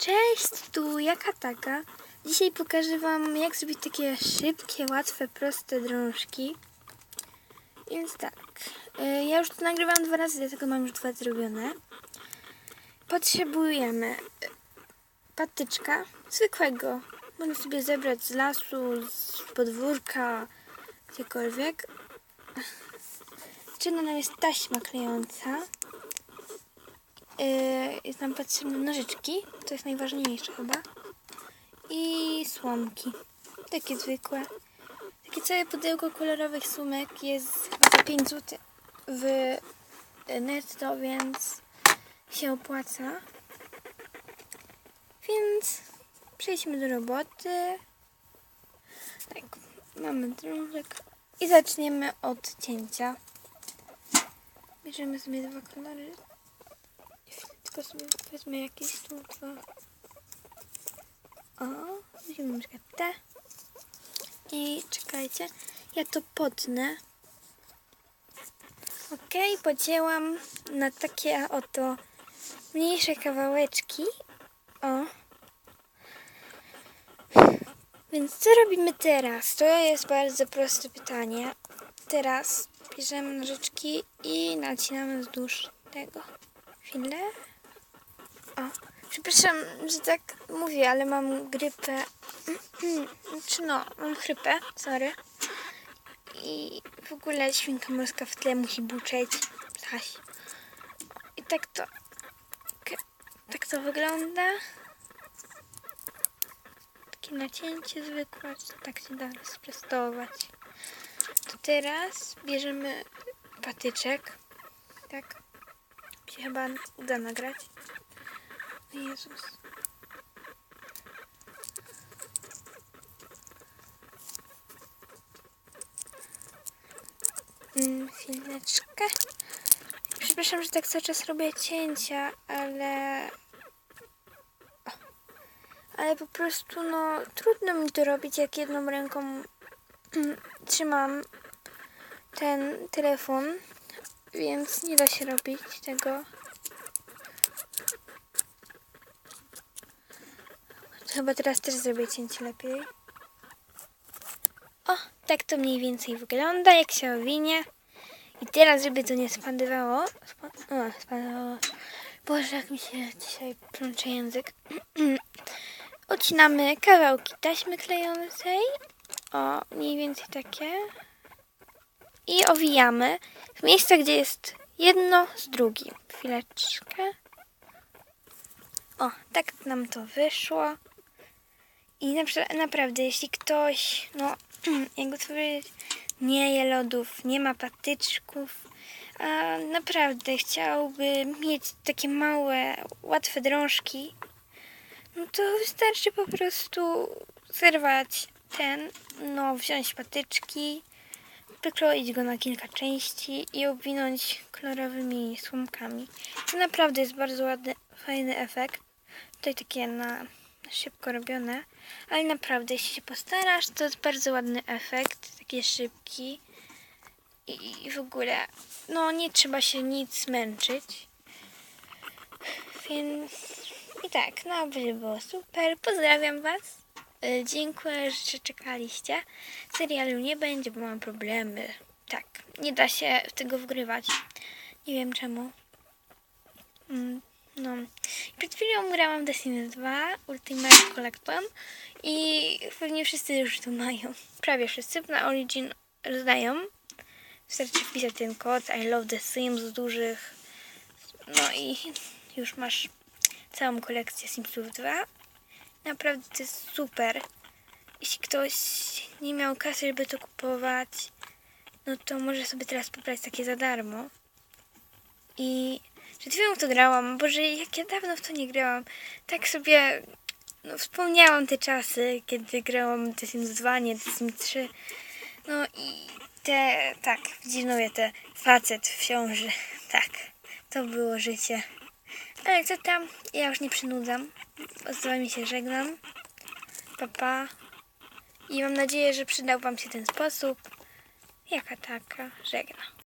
Cześć, tu jaka taka. Dzisiaj pokażę Wam, jak zrobić takie szybkie, łatwe, proste drążki. Więc tak, y, ja już to nagrywałam dwa razy, dlatego mam już dwa zrobione. Potrzebujemy y, patyczka zwykłego. Można sobie zebrać z lasu, z podwórka, gdziekolwiek. Potrzebna nam jest taśma klejąca. Yy, jest nam potrzebne nożyczki, to jest najważniejsze chyba. I słomki, takie zwykłe. Takie całe pudełko kolorowych sumek jest za 5 zł w netto, więc się opłaca. Więc przejdźmy do roboty. Tak, mamy drążek i zaczniemy od cięcia. Bierzemy sobie dwa kolory. Tylko sobie jakieś tu. O, weźmiemy na przykład te. I czekajcie, ja to potnę. Ok, pocięłam na takie oto mniejsze kawałeczki. O. Więc co robimy teraz? To jest bardzo proste pytanie. Teraz bierzemy nożyczki i nacinamy wzdłuż tego. Chwilę. O, przepraszam, że tak mówię, ale mam grypę. Znaczy no, mam chrypę, sorry. I w ogóle świnka morska w tle musi buczeć. Zaś. I tak to... Tak to wygląda. Takie nacięcie zwykłe, tak się da rozprostować. To teraz bierzemy patyczek. Tak się chyba uda nagrać. Jezus. Mm, chwileczkę. Przepraszam, że tak cały czas robię cięcia, ale... Ale po prostu, no, trudno mi to robić, jak jedną ręką trzymam ten telefon, więc nie da się robić tego. Chyba teraz też zrobię cięcie lepiej. O, tak to mniej więcej wygląda, jak się owinie. I teraz, żeby to nie spadowało... Spa, o, spadowało. Boże, jak mi się dzisiaj plącze język. Odcinamy kawałki taśmy klejącej. O, mniej więcej takie. I owijamy w miejsce, gdzie jest jedno z drugim. Chwileczkę. O, tak nam to wyszło. I na, naprawdę, jeśli ktoś, no, jakby to powiedzieć, nie je lodów, nie ma patyczków, a naprawdę chciałby mieć takie małe, łatwe drążki, no to wystarczy po prostu zerwać ten, no, wziąć patyczki, wykroić go na kilka części i obwinąć kolorowymi słomkami. To naprawdę jest bardzo ładny, fajny efekt. Tutaj takie na szybko robione, ale naprawdę jeśli się postarasz, to jest bardzo ładny efekt, taki szybki i w ogóle, no nie trzeba się nic męczyć. Więc i tak, no by było super. Pozdrawiam Was. Y, Dziękuję, że czekaliście. Serialu nie będzie, bo mam problemy. Tak, nie da się w tego wgrywać. Nie wiem czemu. Mm, no. Przed chwilą grałam Sims 2 Ultimate Collection i pewnie wszyscy już to mają. Prawie wszyscy na Origin rozdają. Wystarczy wpisać ten kod I love The Sims z dużych. No i już masz całą kolekcję Simsów 2. Naprawdę to jest super. Jeśli ktoś nie miał kasy, żeby to kupować, no to może sobie teraz pobrać takie za darmo. I przed chwilą w to grałam. Boże, jak ja dawno w to nie grałam. Tak sobie no, wspomniałam te czasy, kiedy grałam The Sims 2, nie The Sims 3. No i te, tak, dziwnuję te facet w ciąży. Tak, to było życie. Ale co tam, ja już nie przynudzam. Z wami się żegnam. Papa. Pa. I mam nadzieję, że przydał wam się ten sposób. Jaka taka, żegnam.